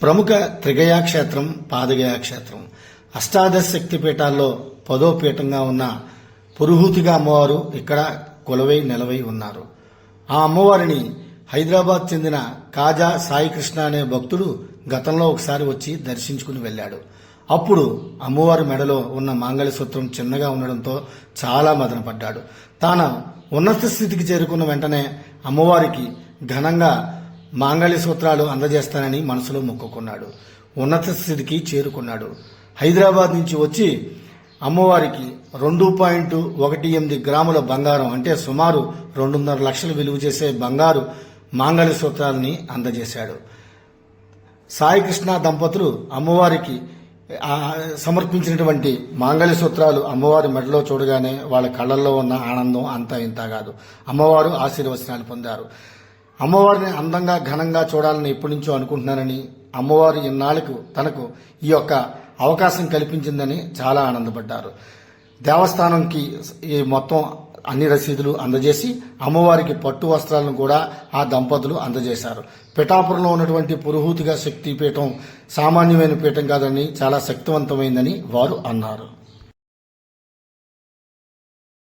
ప్రముఖ త్రిగయా క్షేత్రం క్షేత్రం అష్టాదశ శక్తి పీఠాల్లో పదో పీఠంగా ఉన్న పురుహూతిగా అమ్మవారు ఇక్కడ కొలవై నెలవై ఉన్నారు. ఆ అమ్మవారిని హైదరాబాద్ చెందిన కాజా సాయికృష్ణ అనే భక్తుడు గతంలో ఒకసారి వచ్చి దర్శించుకుని వెళ్ళాడు. అప్పుడు అమ్మవారి మెడలో ఉన్న మాంగళ్యసూత్రం చిన్నగా ఉండడంతో చాలా మదనపడ్డాడు తాను ఉన్నత స్థితికి చేరుకున్న వెంటనే అమ్మవారికి ఘనంగా మాంగళ్య సూత్రాలు అందజేస్తానని మనసులో మొక్కుకున్నాడు. ఉన్నత స్థితికి చేరుకున్నాడు. హైదరాబాద్ నుంచి వచ్చి అమ్మవారికి రెండు పాయింట్ ఒకటి ఎనిమిది గ్రాముల బంగారం అంటే సుమారు రెండున్నర లక్షలు విలువ చేసే బంగారు మాంగళ్య సూత్రాలని అందజేశాడు. సాయికృష్ణ దంపతులు అమ్మవారికి సమర్పించినటువంటి మాంగళ్య సూత్రాలు అమ్మవారి మెడలో చూడగానే వాళ్ళ కళ్ళల్లో ఉన్న ఆనందం అంతా ఇంత కాదు. అమ్మవారు ఆశీర్వచనాలు పొందారు. అమ్మవారిని అందంగా ఘనంగా చూడాలని ఎప్పటి నుంచో అనుకుంటున్నానని అమ్మవారు ఇన్నాళ్ళకు తనకు ఈ యొక్క అవకాశం కల్పించిందని చాలా ఆనందపడ్డారు. దేవస్థానంకి ఈ మొత్తం అన్ని రసీదులు అందజేసి అమ్మవారికి పట్టు వస్త్రాలను కూడా ఆ దంపతులు అందజేశారు. పిఠాపురంలో ఉన్నటువంటి పురుహూతిగా శక్తి పీఠం సామాన్యమైన పీఠం కాదని చాలా శక్తివంతమైందని వారు అన్నారు.